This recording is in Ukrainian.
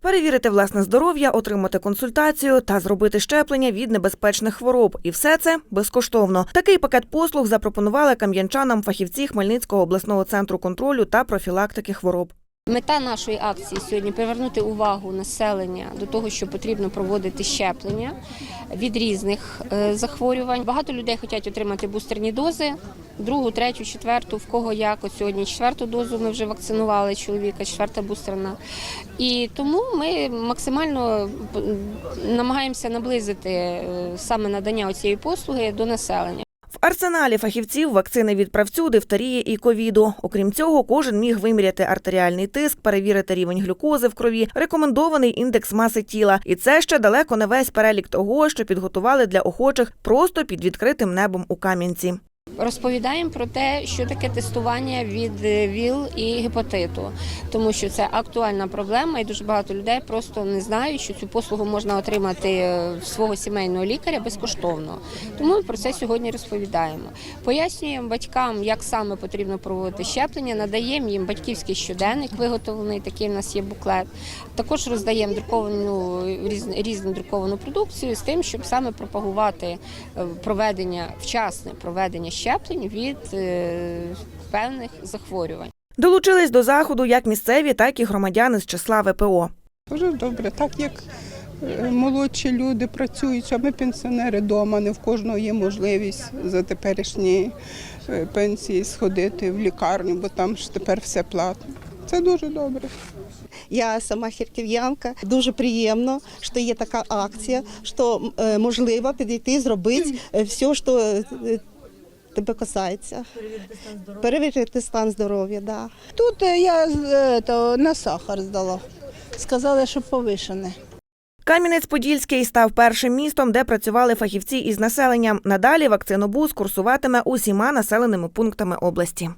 Перевірити власне здоров'я, отримати консультацію та зробити щеплення від небезпечних хвороб. І все це безкоштовно. Такий пакет послуг запропонували кам'янчанам фахівці Хмельницького обласного центру контролю та профілактики хвороб. Мета нашої акції сьогодні привернути увагу населення до того, що потрібно проводити щеплення від різних е, захворювань. Багато людей хочуть отримати бустерні дози, другу, третю, четверту, в кого як. От сьогодні четверту дозу ми вже вакцинували чоловіка, четверта бустерна. І тому ми максимально намагаємося наблизити е, саме надання цієї послуги до населення. В арсеналі фахівців вакцини від правцю, дифтерії і ковіду. Окрім цього, кожен міг виміряти артеріальний тиск, перевірити рівень глюкози в крові, рекомендований індекс маси тіла. І це ще далеко не весь перелік того, що підготували для охочих просто під відкритим небом у Кам'янці. Розповідаємо про те, що таке тестування від е, ВІЛ і гепатиту, тому що це актуальна проблема, і дуже багато людей просто не знають, що цю послугу можна отримати е, в свого сімейного лікаря безкоштовно. Тому ми про це сьогодні розповідаємо. Пояснюємо батькам, як саме потрібно проводити щеплення, надаємо їм батьківський щоденник, виготовлений такий в нас є буклет. Також роздаємо друковану різну, різну друковану продукцію з тим, щоб саме пропагувати е, проведення вчасне проведення щеплень від е, певних захворювань. Долучились до заходу як місцеві, так і громадяни з числа ВПО. Дуже добре, так як е, молодші люди працюють, а ми пенсіонери вдома, не в кожного є можливість за теперішні е, пенсії сходити в лікарню, бо там ж тепер все платно. Це дуже добре. Я сама харків'янка. Дуже приємно, що є така акція, що можливо підійти зробити все, що тебе касається. Перевірити стан здоров'я. Да. Тут е, я е, то, на сахар здала. Сказали, що повишене. Кам'янець-Подільський став першим містом, де працювали фахівці із населенням. Надалі вакцинобус курсуватиме усіма населеними пунктами області.